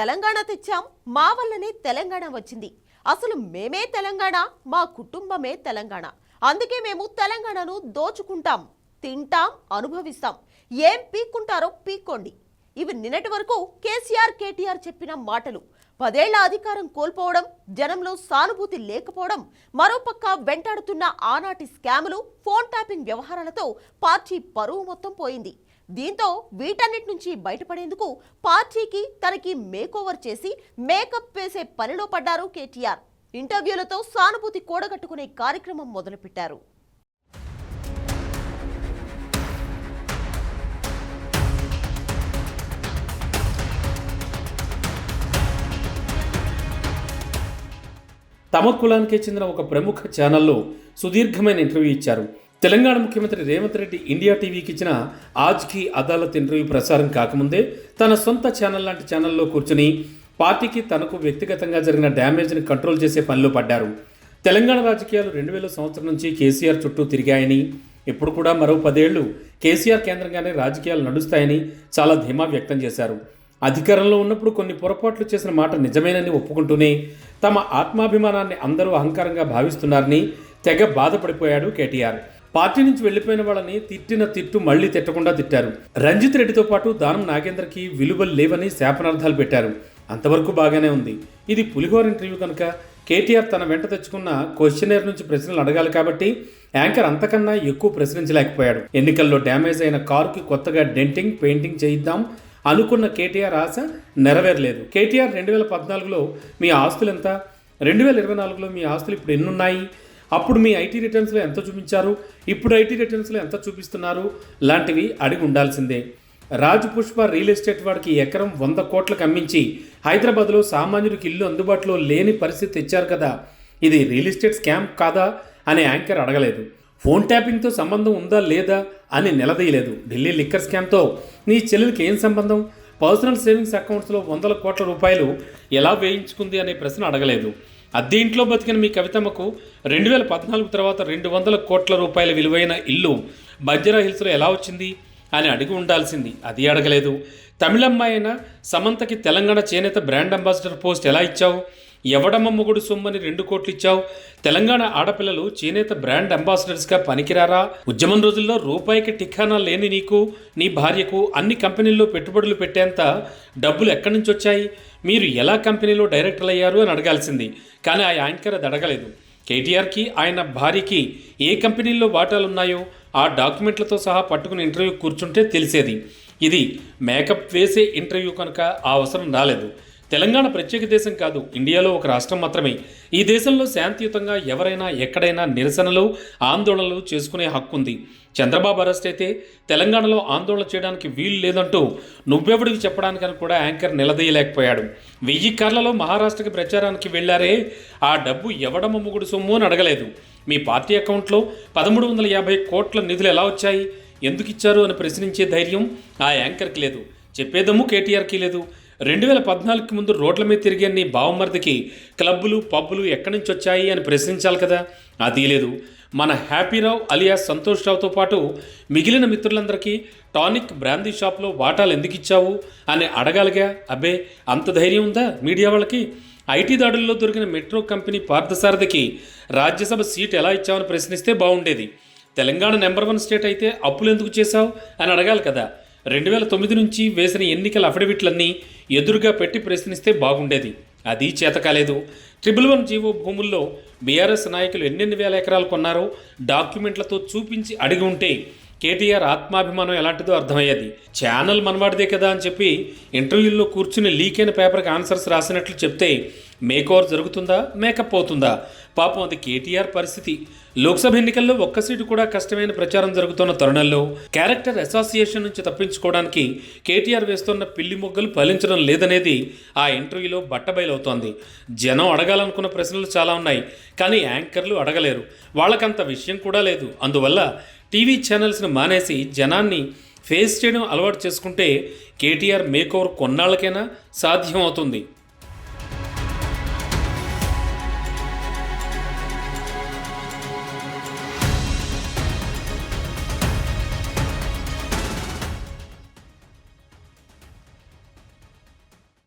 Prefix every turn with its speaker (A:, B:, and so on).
A: తెలంగాణ తెచ్చాం మా వల్లనే తెలంగాణ వచ్చింది. అసలు మేమే తెలంగాణ మా కుటుంబమే తెలంగాణ. అందుకే మేము తెలంగాణను దోచుకుంటాం తింటాం అనుభవిస్తాం. ఏం పీక్కుంటారో పీక్కోండి. ఇవి నిన్నటి వరకు కేసీఆర్ కేటీఆర్ చెప్పిన మాటలు. పదేళ్ళ అధికారం కోల్పోవడం జనంలో సానుభూతి లేకపోవడం మరోపక్క వెంటాడుతున్న ఆనాటి స్కాములు ఫోన్ ట్యాపింగ్ వ్యవహారాలతో పార్టీ పరువు మొత్తం పోయింది. దీంతో వీటన్నిటి నుంచి బయటపడేందుకు పార్టీకి తనకి మేకోవర్ చేసి మేకప్ వేసే పనిలో పడ్డారు కేటీఆర్. ఇంటర్వ్యూలతో సానుభూతి కూడగట్టుకునే కార్యక్రమం మొదలుపెట్టారు.
B: తమ కులానికే చెందిన ఒక ప్రముఖ ఛానల్లో సుదీర్ఘమైన ఇంటర్వ్యూ ఇచ్చారు. తెలంగాణ ముఖ్యమంత్రి రేవంత్ రెడ్డి ఇండియా టీవీకి ఇచ్చిన ఆజ్ కీ అదాలత్ ఇంటర్వ్యూ ప్రసారం కాకముందే తన సొంత ఛానల్ లాంటి ఛానల్లో కూర్చుని పార్టీకి తనకు వ్యక్తిగతంగా జరిగిన డ్యామేజ్ని కంట్రోల్ చేసే పనిలో పడ్డారు. తెలంగాణ రాజకీయాలు రెండు వేల సంవత్సరం నుంచి కేసీఆర్ చుట్టూ తిరిగాయని ఇప్పుడు కూడా మరో పదేళ్ళు కేసీఆర్ కేంద్రంగానే రాజకీయాలు నడుస్తాయని చాలా ధీమా వ్యక్తం చేశారు. అధికారంలో ఉన్నప్పుడు కొన్ని పొరపాట్లు చేసిన మాట నిజమేనని ఒప్పుకుంటూనే తమ ఆత్మాభిమానాన్ని అందరూ అహంకారంగా భావిస్తున్నారని తెగ బాధపడిపోయాడు కేటీఆర్. పార్టీ నుంచి వెళ్ళిపోయిన వాళ్ళని తిట్టిన తిట్టు మళ్ళీ తిట్టకుండా తిట్టారు. రంజిత్ రెడ్డితో పాటు దానం నాగేంద్రకి విలువలు లేవని శాపనార్థాలు పెట్టారు. అంతవరకు బాగానే ఉంది. ఇది పులిహోర ఇంటర్వ్యూ కనుక కేటీఆర్ తన వెంట తెచ్చుకున్న క్వశ్చనర్ నుంచి ప్రశ్నలు అడగాలి కాబట్టి యాంకర్ అంతకన్నా ఎక్కువ ప్రశ్నించలేకపోయాడు. ఎన్నికల్లో డ్యామేజ్ అయిన కారుకి కొత్తగా డెంటింగ్ పెయింటింగ్ చేయిద్దాం అనుకున్న కేటీఆర్ ఆశ నెరవేరలేదు. కేటీఆర్ రెండు వేల పద్నాలుగులో మీ ఆస్తులు ఎంత? రెండు వేల ఇరవై నాలుగులో మీ ఆస్తులు ఇప్పుడు ఎన్నున్నాయి? అప్పుడు మీ ఐటీ రిటర్న్స్లో ఎంత చూపించారు? ఇప్పుడు ఐటీ రిటర్న్స్లో ఎంత చూపిస్తున్నారు? లాంటివి అడిగి ఉండాల్సిందే. రాజ్ పుష్ప రియల్ ఎస్టేట్ వాడికి ఎకరం వంద కోట్లకు అమ్మించి హైదరాబాద్లో సామాన్యుడికి ఇల్లు అందుబాటులో లేని పరిస్థితి తెచ్చారు కదా. ఇది రియల్ ఎస్టేట్ స్కామ్ కాదా? అనే యాంకర్ అడగలేదు. ఫోన్ ట్యాపింగ్తో సంబంధం ఉందా లేదా అని నిలదీయలేదు. ఢిల్లీ లిక్కర్ స్కామ్తో నీ చెల్లెలకి ఏం సంబంధం? పర్సనల్ సేవింగ్స్ అకౌంట్స్లో వందల కోట్ల రూపాయలు ఎలా వేయించుకుంది అనే ప్రశ్న అడగలేదు. అద్దె ఇంట్లో బతికిన మీ కవితమ్మకు రెండు వేల పద్నాలుగు తర్వాత రెండు వందల కోట్ల రూపాయల విలువైన ఇల్లు బజ్జరా హిల్స్లో ఎలా వచ్చింది అని అడిగి ఉండాల్సింది. అది అడగలేదు. తమిళమ్మాయి అయిన సమంతకి తెలంగాణ చేనేత బ్రాండ్ అంబాసిడర్ పోస్ట్ ఎలా ఇచ్చావు? ఎవడమ్మ మొగుడు సొమ్మని రెండు కోట్లు ఇచ్చావు తెలంగాణ ఆడపిల్లలు చేనేత బ్రాండ్ అంబాసిడర్స్గా పనికిరారా? ఉద్యమం రోజుల్లో రూపాయికి టికానా లేని నీకు నీ భార్యకు అన్ని కంపెనీల్లో పెట్టుబడులు పెట్టేంత డబ్బులు ఎక్కడి నుంచి వచ్చాయి? మీరు ఎలా కంపెనీలో డైరెక్టర్లు అయ్యారు అని అడగాల్సింది. కానీ ఆ యాంకర్ అది అడగలేదు. కేటీఆర్కి ఆయన భార్యకి ఏ కంపెనీల్లో వాటాలున్నాయో ఆ డాక్యుమెంట్లతో సహా పట్టుకుని ఇంటర్వ్యూ కూర్చుంటే తెలిసేది. ఇది మేకప్ వేసే ఇంటర్వ్యూ కనుక ఆ అవసరం రాలేదు. తెలంగాణ ప్రత్యేక దేశం కాదు ఇండియాలో ఒక రాష్ట్రం మాత్రమే. ఈ దేశంలో శాంతియుతంగా ఎవరైనా ఎక్కడైనా నిరసనలు ఆందోళనలు చేసుకునే హక్కు ఉంది. చంద్రబాబు అరెస్ట్ అయితే తెలంగాణలో ఆందోళన చేయడానికి వీలు లేదంటూ నువ్వెవడికి చెప్పడానికని కూడా యాంకర్ నిలదీయలేకపోయాడు. వెయ్యి కార్లలో మహారాష్ట్రకి ప్రచారానికి వెళ్ళారే ఆ డబ్బు ఎవడమ్మ ముగుడు సొమ్ము అని అడగలేదు. మీ పార్టీ అకౌంట్లో పదమూడు వందల యాభై కోట్ల నిధులు ఎలా వచ్చాయి? ఎందుకు ఇచ్చారు అని ప్రశ్నించే ధైర్యం ఆ యాంకర్కి లేదు. చెప్పేదమ్ము కేటీఆర్కి లేదు. రెండు వేల పద్నాలుగుకి ముందు రోడ్ల మీద తిరిగే నీ బావమరిదికి క్లబ్బులు పబ్బులు ఎక్కడి నుంచి వచ్చాయి అని ప్రశ్నించాలి కదా? అది లేదు. మన హ్యాపీరావు అలియాస్ సంతోష్ రావుతో పాటు మిగిలిన మిత్రులందరికీ టానిక్ బ్రాందీ షాప్లో వాటాలు ఎందుకు ఇచ్చావు అని అడగాలిగా? అబ్బే అంత ధైర్యం ఉందా మీడియా వాళ్ళకి? ఐటీ దాడుల్లో దొరికిన మెట్రో కంపెనీ పార్థసారథికి రాజ్యసభ సీట్ ఎలా ఇచ్చావని ప్రశ్నిస్తే బాగుండేది తెలంగాణ నెంబర్ వన్ స్టేట్ అయితే అప్పులు ఎందుకు చేశావు అని అడగాలి కదా? రెండు వేల తొమ్మిది నుంచి వేసిన ఎన్నికల అఫిడవిట్లన్నీ ఎదురుగా పెట్టి ప్రశ్నిస్తే బాగుండేది. అది చేతకాలేదు ట్రిపుల్ వన్ జీవో భూముల్లో బీఆర్ఎస్ నాయకులు ఎన్నెన్ని వేల ఎకరాలు కొన్నారో డాక్యుమెంట్లతో చూపించి అడిగి ఉంటే కేటీఆర్ ఆత్మాభిమానం ఎలాంటిదో అర్థమయ్యేది. ఛానల్ మనవాడిదే కదా అని చెప్పి ఇంటర్వ్యూల్లో కూర్చుని లీక్ అయిన పేపర్కి ఆన్సర్స్ రాసినట్లు చెప్తే మేకోవర్ జరుగుతుందా? మేకప్ అవుతుందా పాపం అది కేటీఆర్ పరిస్థితి. లోక్సభ ఎన్నికల్లో ఒక్క సీటు కూడా కష్టమైన ప్రచారం జరుగుతున్న తరుణంలో క్యారెక్టర్ అసోసియేషన్ నుంచి తప్పించుకోవడానికి కేటీఆర్ వేస్తున్న పిల్లి మొగ్గలు ఫలించడం లేదనేది ఆ ఇంటర్వ్యూలో బట్టబయలవుతోంది. జనం అడగాలనుకున్న ప్రశ్నలు చాలా ఉన్నాయి కానీ యాంకర్లు అడగలేరు. వాళ్ళకంత విషయం కూడా లేదు. అందువల్ల టీవీ ఛానల్స్ని మానేసి జనాన్ని ఫేస్ చేయడం అలవాటు చేసుకుంటే కేటీఆర్ మేకోవర్ కొన్నాళ్ళకైనా సాధ్యం అవుతుంది